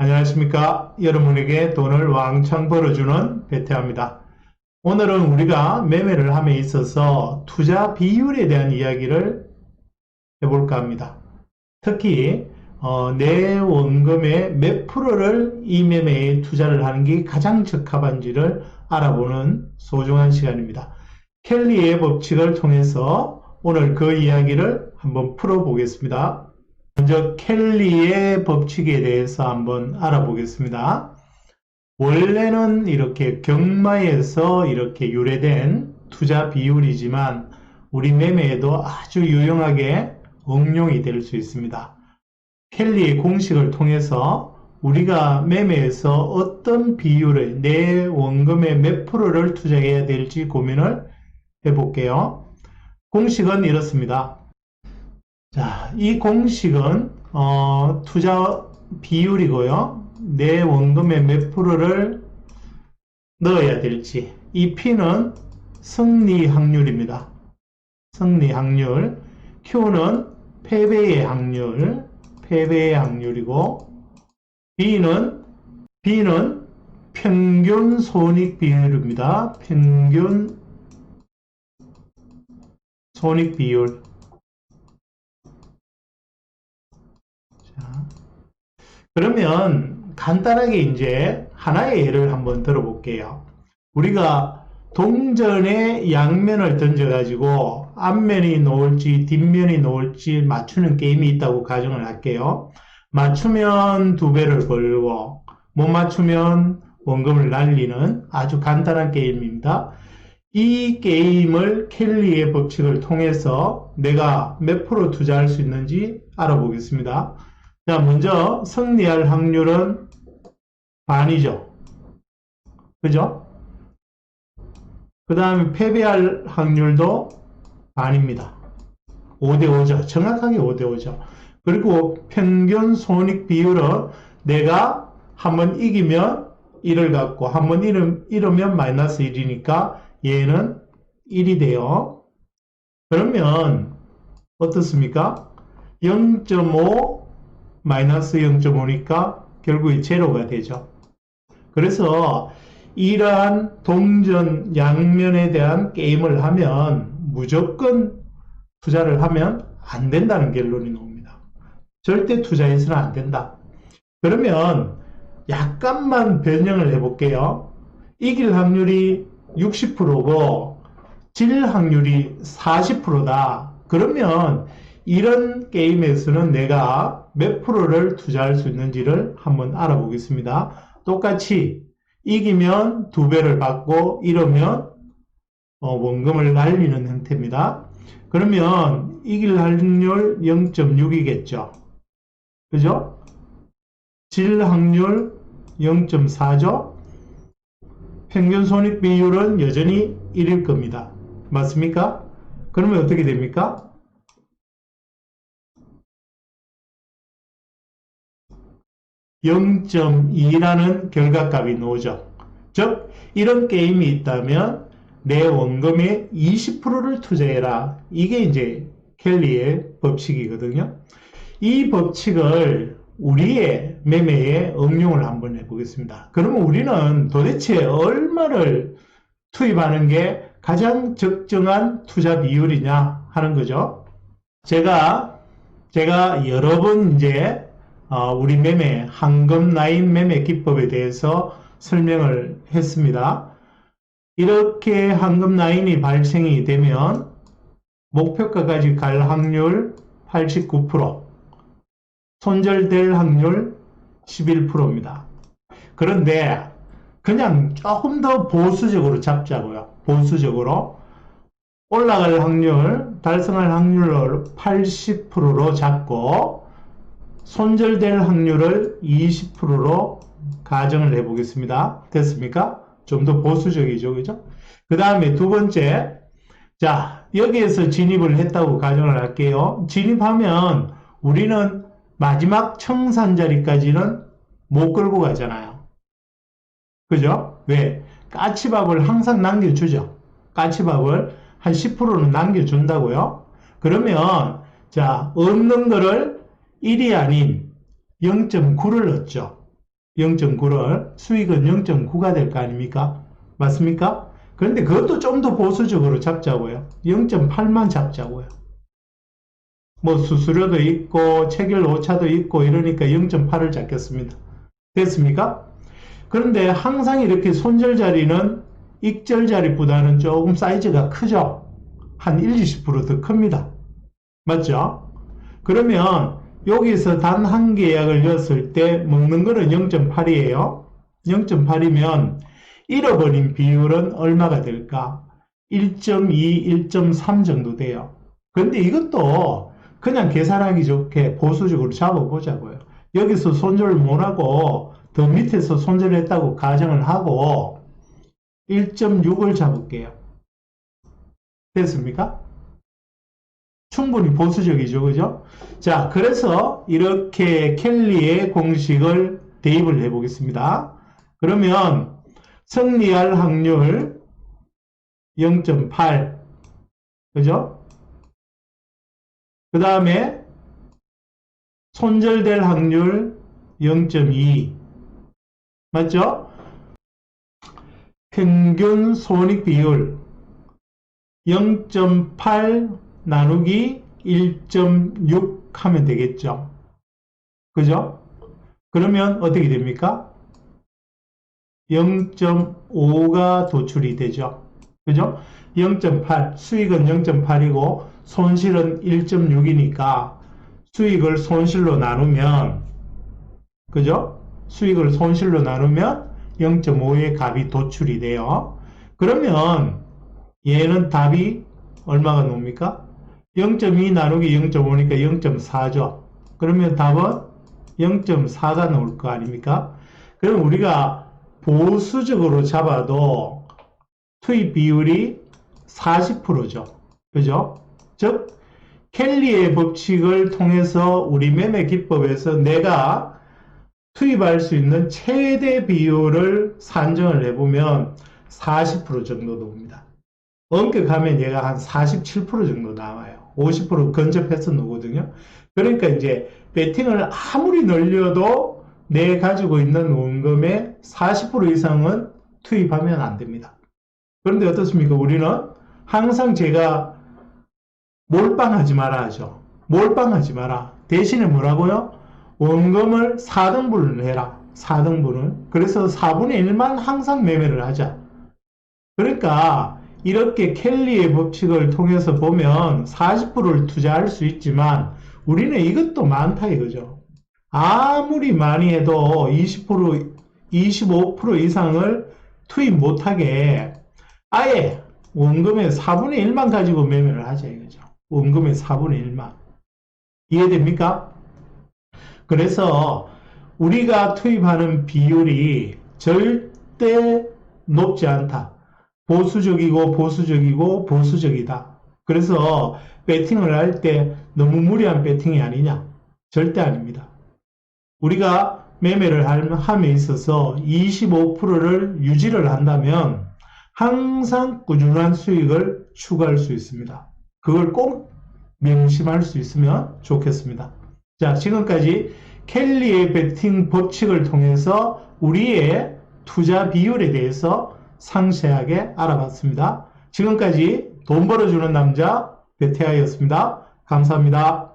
안녕하십니까. 여러분에게 돈을 왕창 벌어주는 베테합니다. 오늘은 우리가 매매를 함에 있어서 투자 비율에 대한 이야기를 해볼까 합니다. 특히 어, 내 원금의 몇 프로를 이 매매에 투자를 하는 게 가장 적합한지를 알아보는 소중한 시간입니다. 켈리의 법칙을 통해서 오늘 그 이야기를 한번 풀어보겠습니다. 먼저 켈리의 법칙에 대해서 한번 알아보겠습니다. 원래는 이렇게 경마에서 이렇게 유래된 투자 비율이지만 우리 매매에도 아주 유용하게 응용이 될 수 있습니다. 켈리의 공식을 통해서 우리가 매매에서 어떤 비율의 내 원금의 몇 프로를 투자해야 될지 고민을 해볼게요. 공식은 이렇습니다. 자, 이 공식은 어, 투자 비율이고요. 내 원금의 몇 프로를 넣어야 될지. 이 P는 승리 확률입니다. 승리 확률. Q는 패배의 확률. 패배의 확률이고 B는 B는 평균 손익 비율입니다. 평균 손익 비율. 자, 그러면 간단하게 이제 하나의 예를 한번 들어볼게요. 우리가 동전의 양면을 던져가지고 앞면이 놓을지 뒷면이 놓을지 맞추는 게임이 있다고 가정을 할게요. 맞추면 두 배를 벌고 못 맞추면 원금을 날리는 아주 간단한 게임입니다. 이 게임을 켈리의 법칙을 통해서 내가 몇 프로 투자할 수 있는지 알아보겠습니다. 자, 먼저 승리할 확률은 반이죠. 그죠? 그 다음에 패배할 확률도 반입니다. 5대5죠. 정확하게 5대5죠. 그리고 평균 손익 비율은 내가 한번 이기면 1을 갖고 한번 잃으면 마이너스 1이니까 얘는 1이 돼요. 그러면 어떻습니까? 0.5 마이너스 0.5니까 결국에 제로가 되죠. 그래서 이러한 동전 양면에 대한 게임을 하면 무조건 투자를 하면 안 된다는 결론이 나옵니다. 절대 투자해서는 안 된다. 그러면 약간만 변형을 해볼게요. 이길 확률이 60%고 질 확률이 40%다. 그러면 이런 게임에서는 내가 몇 프로를 투자할 수 있는지를 한번 알아보겠습니다. 똑같이 이기면 두 배를 받고 이러면 어, 원금을 날리는 형태입니다. 그러면 이길 확률 0.6이겠죠. 그죠? 질 확률 0.4죠. 평균 손익 비율은 여전히 1일 겁니다. 맞습니까? 그러면 어떻게 됩니까? 0.2라는 결과값이 나오죠. 즉, 이런 게임이 있다면 내 원금의 20%를 투자해라. 이게 이제 켈리의 법칙이거든요. 이 법칙을 우리의 매매에 응용을 한번 해보겠습니다. 그러면 우리는 도대체 얼마를 투입하는 게 가장 적정한 투자 비율이냐 하는 거죠. 제가, 제가 여러 번 이제 어, 우리 매매, 황금 라인 매매 기법에 대해서 설명을 했습니다. 이렇게 황금 라인이 발생이 되면 목표가까지 갈 확률 89%, 손절될 확률 11%입니다. 그런데 그냥 조금 더 보수적으로 잡자고요. 보수적으로 올라갈 확률, 달성할 확률을 80%로 잡고 손절될 확률을 20%로 가정을 해 보겠습니다. 됐습니까? 좀 더 보수적이죠. 그죠? 그 다음에 두 번째. 자, 여기에서 진입을 했다고 가정을 할게요. 진입하면 우리는 마지막 청산 자리까지는 못 끌고 가잖아요. 그죠? 왜? 까치밥을 항상 남겨주죠. 까치밥을 한 10%는 남겨준다고요. 그러면, 자, 없는 거를 1이 아닌 0.9를 넣었죠. 0.9를 수익은 0.9가 될 거 아닙니까? 맞습니까? 그런데 그것도 좀 더 보수적으로 잡자고요. 0.8만 잡자고요. 뭐 수수료도 있고 체결 오차도 있고 이러니까 0.8을 잡겠습니다. 됐습니까? 그런데 항상 이렇게 손절 자리는 익절 자리보다는 조금 사이즈가 크죠? 한 1, 20%더 큽니다. 맞죠? 그러면 여기서 단한 계약을 였을 때 먹는 거는 0.8이에요. 0.8이면 잃어버린 비율은 얼마가 될까? 1.2, 1.3 정도 돼요. 근데 이것도 그냥 계산하기 좋게 보수적으로 잡아보자고요. 여기서 손절을 못하고 더 밑에서 손절했다고 가정을 하고 1.6을 잡을게요. 됐습니까? 충분히 보수적이죠. 그죠? 자, 그래서 이렇게 켈리의 공식을 대입을 해 보겠습니다. 그러면 승리할 확률 0.8 그죠? 그 다음에 손절될 확률 0.2 맞죠? 평균 손익 비율 0.8 나누기 1.6 하면 되겠죠. 그죠? 그러면 어떻게 됩니까? 0.5가 도출이 되죠. 그죠? 0.8, 수익은 0.8이고 손실은 1.6이니까 수익을 손실로 나누면 그죠? 수익을 손실로 나누면 0.5의 값이 도출이 돼요. 그러면 얘는 답이 얼마가 나옵니까? 0.2 나누기 0.5니까 0.4죠. 그러면 답은 0.4가 나올 거 아닙니까? 그럼 우리가 보수적으로 잡아도 투입 비율이 40%죠. 그죠? 즉, 켈리의 법칙을 통해서 우리 매매 기법에서 내가 투입할 수 있는 최대 비율을 산정을 해보면 40% 정도 나옵니다. 엄격하면 얘가 한 47% 정도 나와요. 50% 근접해서 나오거든요. 그러니까 이제 베팅을 아무리 늘려도 내 가지고 있는 원금의 40% 이상은 투입하면 안 됩니다. 그런데 어떻습니까? 우리는 항상 제가 몰빵하지 마라 하죠. 몰빵하지 마라. 대신에 뭐라고요? 원금을 4등분을 해라. 4등분을. 그래서 4분의 1만 항상 매매를 하자. 그러니까 이렇게 켈리의 법칙을 통해서 보면 40%를 투자할 수 있지만 우리는 이것도 많다 이거죠. 아무리 많이 해도 20%, 25% 이상을 투입 못하게 아예 원금의 4분의 1만 가지고 매매를 하자 이거죠. 원금의 4분의 1만. 이해됩니까? 그래서 우리가 투입하는 비율이 절대 높지 않다. 보수적이고 보수적이고 보수적이다. 그래서 배팅을 할 때 너무 무리한 배팅이 아니냐? 절대 아닙니다. 우리가 매매를 함에 있어서 25%를 유지를 한다면 항상 꾸준한 수익을 추가할 수 있습니다. 그걸 꼭 명심할 수 있으면 좋겠습니다. 자, 지금까지 켈리의 베팅 법칙을 통해서 우리의 투자 비율에 대해서 상세하게 알아봤습니다. 지금까지 돈 벌어주는 남자 베테아였습니다. 감사합니다.